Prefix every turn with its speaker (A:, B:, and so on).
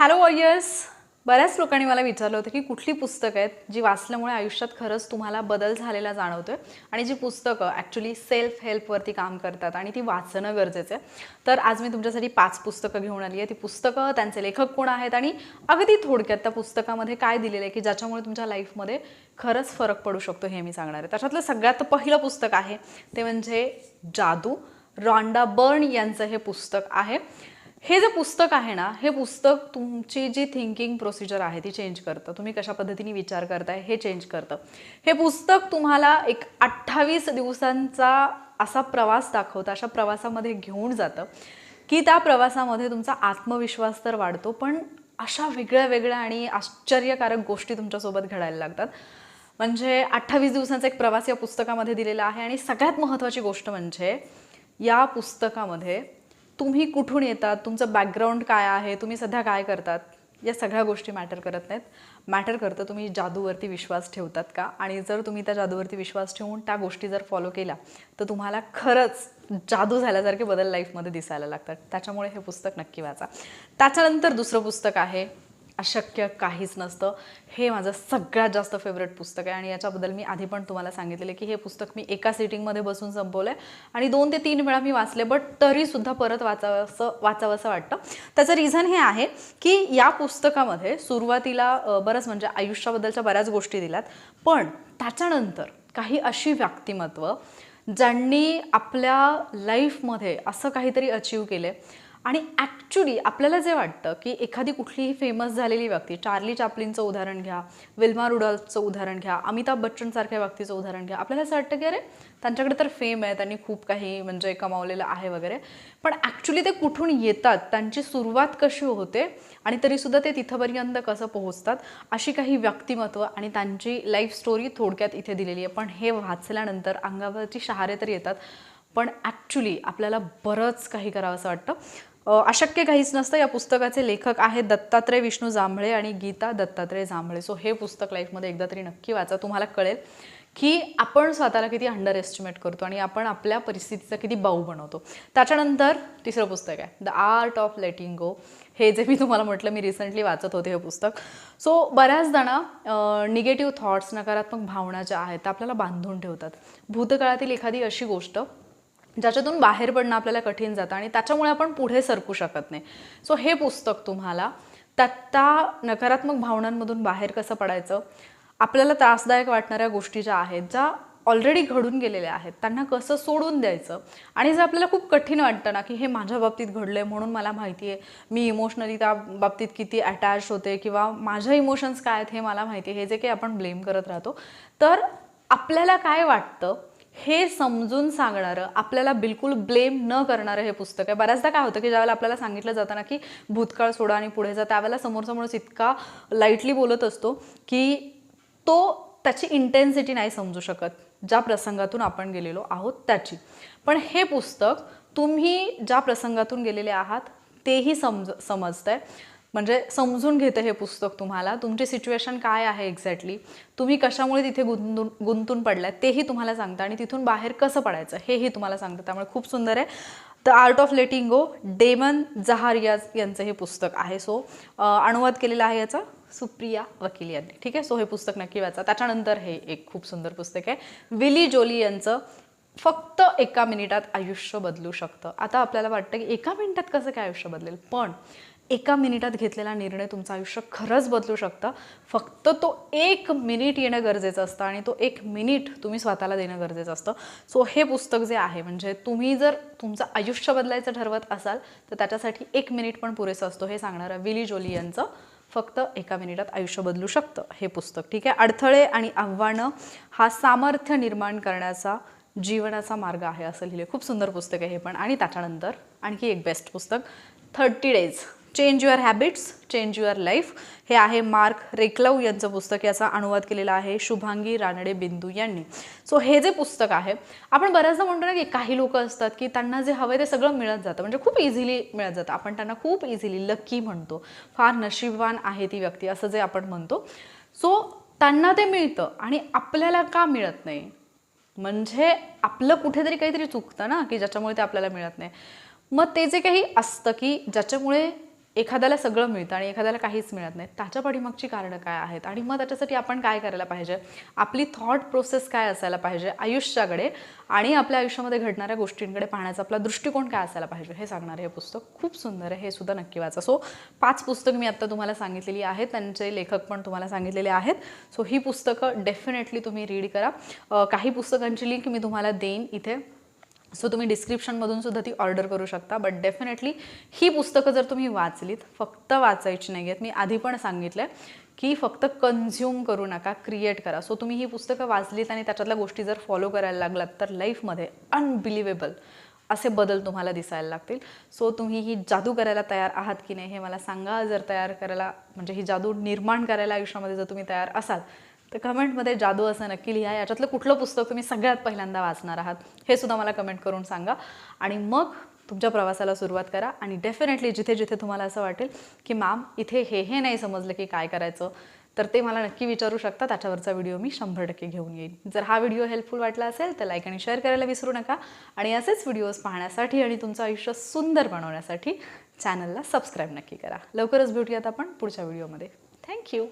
A: Hello वॉयर्स बऱ्याच लोकांनी मला विचारलं होतं की कुठली पुस्तकं आहेत जी वाचल्यामुळे आयुष्यात खरंच तुम्हाला बदल झालेला जाणवतोय? आणि जी पुस्तकं ॲक्च्युली सेल्फ हेल्पवरती काम करतात आणि ती वाचणं गरजेचं आहे. तर आज मी तुमच्यासाठी पाच पुस्तकं घेऊन आली आहे. ती पुस्तकं त्यांचे लेखक कोण आहेत आणि अगदी थोडक्यात त्या पुस्तकामध्ये काय दिलेलं आहे की ज्याच्यामुळे तुमच्या लाईफमध्ये खरंच फरक पडू शकतो हे मी सांगणार आहे. त्याच्यातलं सगळ्यात पहिलं पुस्तक आहे ते म्हणजे जादू. रॉन्डा बर्न यांचं हे पुस्तक आहे. हे जे पुस्तक आहे ना हे पुस्तक तुमची जी थिंकिंग प्रोसिजर आहे ती चेंज करतं. तुम्ही कशा पद्धतीने विचार करताय हे चेंज करतं. हे पुस्तक तुम्हाला एक अठ्ठावीस दिवसांचा असा प्रवास दाखवतं अशा प्रवासामध्ये घेऊन जातं की त्या प्रवासामध्ये तुमचा आत्मविश्वास तर वाढतो पण अशा वेगळ्या वेगळ्या आणि आश्चर्यकारक गोष्टी तुमच्यासोबत घडायला लागतात. म्हणजे अठ्ठावीस दिवसांचा एक प्रवास या पुस्तकामध्ये दिलेला आहे आणि सगळ्यात महत्त्वाची गोष्ट म्हणजे या पुस्तकामध्ये तुम्ही कुठून येतात? तुमचं बॅकग्राऊंड काय आहे? तुम्ही सध्या काय करतात? या सगळ्या गोष्टी मॅटर करत नाहीत. मॅटर करतं तुम्ही जादूवरती विश्वास ठेवतात का? आणि जर तुम्ही त्या जादूवरती विश्वास ठेवून त्या गोष्टी जर फॉलो केल्या तर तुम्हाला खरंच जादू झाल्यासारखे बदल लाईफमध्ये दिसायला लागतात. त्याच्यामुळे हे पुस्तक नक्की वाचा. त्याच्यानंतर दुसरं पुस्तक आहे अशक्य काहीच नसतं. हे माझं सगळ्यात जास्त फेवरेट पुस्तक आहे. आणि याच्याबद्दल मी आधी पण तुम्हाला सांगितलेलं की हे पुस्तक मी एका सिटिंगमध्ये बसून संपवलं आहे आणि दोन ते तीन वेळा मी वाचले बट तरीसुद्धा परत वाचावंसं वाचावंसं वाटतं. त्याचं रिझन हे आहे की या पुस्तकामध्ये सुरुवातीला बरंच म्हणजे आयुष्याबद्दलच्या बऱ्याच गोष्टी दिल्यात. पण त्याच्यानंतर काही अशी व्यक्तिमत्व ज्यांनी आपल्या लाईफमध्ये असं काहीतरी अचीव केलं आणि ॲक्च्युली आपल्याला जे वाटतं की एखादी कुठलीही फेमस झालेली व्यक्ती चार्ली चापलिनचं उदाहरण घ्या विल्मा रुडॉल्फचं उदाहरण घ्या अमिताभ बच्चनसारख्या व्यक्तीचं उदाहरण घ्या आपल्याला असं वाटतं की अरे त्यांच्याकडे तर फेम आहे त्यांनी खूप काही म्हणजे कमावलेलं आहे वगैरे. पण ॲक्च्युली ते कुठून येतात त्यांची सुरुवात कशी होते आणि तरीसुद्धा ते तिथंपर्यंत कसं पोहोचतात अशी काही व्यक्तिमत्व आणि त्यांची लाईफ स्टोरी थोडक्यात इथे दिलेली आहे. पण हे वाचल्यानंतर अंगावरची शहारे तर येतात पण ॲक्च्युली आपल्याला बरंच काही करावं असं वाटतं. अशक्य काहीच नसतं. या पुस्तकाचे लेखक आहेत दत्तात्रय विष्णू जांभळे आणि गीता दत्तात्रय जांभळे. सो हे पुस्तक लाईफमध्ये एकदा तरी नक्की वाचा. तुम्हाला कळेल की आपण स्वतःला किती अंडर एस्टिमेट करतो आणि आपण आपल्या परिस्थितीचा किती बाऊ बनवतो. त्याच्यानंतर तिसरं पुस्तक आहे the art of letting go हे जे मी तुम्हाला म्हटलं मी रिसेंटली वाचत होते हे पुस्तक. सो बऱ्याचदा ना निगेटिव्ह थॉट्स नकारात्मक भावना ज्या आहेत त्या आपल्याला बांधून ठेवतात. भूतकाळातील एखादी अशी गोष्ट ज्याच्यातून बाहेर पडणं आपल्याला कठीण जातं आणि त्याच्यामुळे आपण पुढे सरकू शकत नाही. सो हे पुस्तक तुम्हाला त्या त्या नकारात्मक भावनांमधून बाहेर कसं पडायचं? आपल्याला त्रासदायक वाटणाऱ्या गोष्टी ज्या आहेत ज्या ऑलरेडी घडून गेलेल्या आहेत त्यांना कसं सोडून द्यायचं? आणि जर आपल्याला खूप कठीण वाटतं ना की हे माझ्या बाबतीत घडलं आहे म्हणून मला माहिती आहे मी इमोशनली त्या बाबतीत किती अटॅच होते किंवा माझ्या इमोशन्स काय आहेत हे मला माहिती आहे हे जे काही आपण ब्लेम करत राहतो. तर आपल्याला काय वाटतं? हे समजून सांगणारं आपल्याला बिलकुल ब्लेम न करणारं हे पुस्तक आहे. बऱ्याचदा काय होतं की ज्यावेळेला आपल्याला सांगितलं जातं ना की भूतकाळ सोडा आणि पुढे जा त्यावेळेला समोरसमोरच इतका लाईटली बोलत असतो की तो त्याची इंटेन्सिटी नाही समजू शकत. ज्या प्रसंगातून आपण गेलेलो आहोत त्याची. पण हे पुस्तक तुम्ही ज्या प्रसंगातून गेलेले आहात तेही समज समजतंय. म्हणजे समजून घेतं हे पुस्तक तुम्हाला. तुमची सिच्युएशन काय आहे एक्झॅक्टली तुम्ही कशामुळे तिथे गुंतून गुंतून पडलाय तेही तुम्हाला सांगतं आणि तिथून बाहेर कसं पडायचं? हेही तुम्हाला सांगतं. त्यामुळे खूप सुंदर आहे. The art of letting go Damon Zahariades यांचं हे पुस्तक आहे. सो अनुवाद केलेला आहे याचा सुप्रिया वकील यांनी. ठीक आहे? सो हे पुस्तक नक्की वाचा. त्याच्यानंतर हे एक खूप सुंदर पुस्तक आहे. विली जोली यांचं फक्त एका मिनिटात आयुष्य बदलू शकतं. आता आपल्याला वाटतं की एका मिनिटात कसं काय आयुष्य बदलेल? पण एका मिनिटात घेतलेला निर्णय तुमचं आयुष्य खरंच बदलू शकतं. फक्त तो एक मिनिट येणं गरजेचं असतं आणि तो एक मिनिट तुम्ही स्वतःला देणं गरजेचं असतं. सो हे पुस्तक जे आहे म्हणजे तुम्ही जर तुमचं आयुष्य बदलायचं ठरवत असाल तर त्याच्यासाठी एक मिनिट पण पुरेसं असतो हे सांगणारं विली जोली यांचं. फक्त एका मिनिटात आयुष्य बदलू शकतं हे पुस्तक ठीक आहे? अडथळे आणि आव्हानं हा सामर्थ्य निर्माण करण्याचा जीवनाचा मार्ग आहे असं लिहिले. खूप सुंदर पुस्तक आहे हे पण. आणि त्याच्यानंतर आणखी एक बेस्ट पुस्तक thirty days change your habits change your life हे आहे मार्क रेकलव यांचं पुस्तक. याचा अनुवाद केलेला आहे शुभांगी रानडे बिंदू यांनी. सो हे जे पुस्तक आहे आपण बऱ्याचदा म्हणतो ना की काही लोक असतात की त्यांना जे हवं ते सगळं मिळत जातं. म्हणजे खूप इझिली मिळत जातं. आपण त्यांना खूप इझिली लकी म्हणतो. फार नशीबवान आहे ती व्यक्ती असं जे आपण म्हणतो. सो त्यांना ते मिळतं आणि आपल्याला का मिळत नाही? म्हणजे आपलं कुठेतरी काहीतरी चुकतं ना की ज्याच्यामुळे ते आपल्याला मिळत नाही. मग ते जे काही असतं की ज्याच्यामुळे एखाद्याला सगळं मिळतं आणि एखाद्याला काहीच मिळत नाही. त्याच्या पाठीमागची कारणं काय आहेत? आणि मग त्याच्यासाठी आपण काय करायला पाहिजे? आपली थॉट प्रोसेस काय असायला पाहिजे आयुष्याकडे आणि आपल्या आयुष्यामध्ये घडणाऱ्या गोष्टींकडे पाहण्याचा आपला दृष्टिकोन काय असायला पाहिजे हे सांगणारे हे पुस्तक खूप सुंदर आहे हे सुद्धा नक्की वाचा. सो पाच पुस्तकं मी आत्ता तुम्हाला सांगितलेली आहेत. त्यांचे लेखक पण तुम्हाला सांगितलेले आहेत. सो ही पुस्तकं डेफिनेटली तुम्ही रीड करा. काही पुस्तकांची लिंक मी तुम्हाला देईन इथे. सो तुम्ही डिस्क्रिप्शनमधून सुद्धा ती ऑर्डर करू शकता. बट डेफिनेटली ही पुस्तकं जर तुम्ही वाचलीत फक्त वाचायची नाही आहेत मी आधी पण सांगितलं की फक्त कन्झ्युम करू नका क्रिएट करा. सो तुम्ही ही पुस्तकं वाचलीत आणि त्याच्यातल्या गोष्टी जर फॉलो करायला लागलात तर लाईफमध्ये अनबिलिवेबल असे बदल तुम्हाला दिसायला लागतील. सो तुम्ही ही जादू करायला तयार आहात की नाही हे मला सांगा. जर तयार करायला म्हणजे ही जादू निर्माण करायला आयुष्यामध्ये जर तुम्ही तयार असाल तर कमेंटमध्ये जादू असं नक्की लिहा. याच्यातलं कुठलं पुस्तक तुम्ही सगळ्यात पहिल्यांदा वाचणार आहात हे सुद्धा मला कमेंट करून सांगा. आणि मग तुमच्या प्रवासाला सुरुवात करा आणि डेफिनेटली जिथे जिथे तुम्हाला असं वाटेल की मॅम इथे हे हे नाही समजलं की काय करायचं तर ते मला नक्की विचारू शकता. त्याच्यावरचा व्हिडिओ मी शंभर टक्के घेऊन येईन. जर हा व्हिडिओ हेल्पफुल वाटला असेल तर लाईक आणि शेअर करायला विसरू नका. आणि असेच व्हिडिओज पाहण्यासाठी आणि तुमचं आयुष्य सुंदर बनवण्यासाठी चॅनलला सबस्क्राईब नक्की करा. लवकरच भेटूयात आपण पुढच्या व्हिडिओमध्ये थँक्यू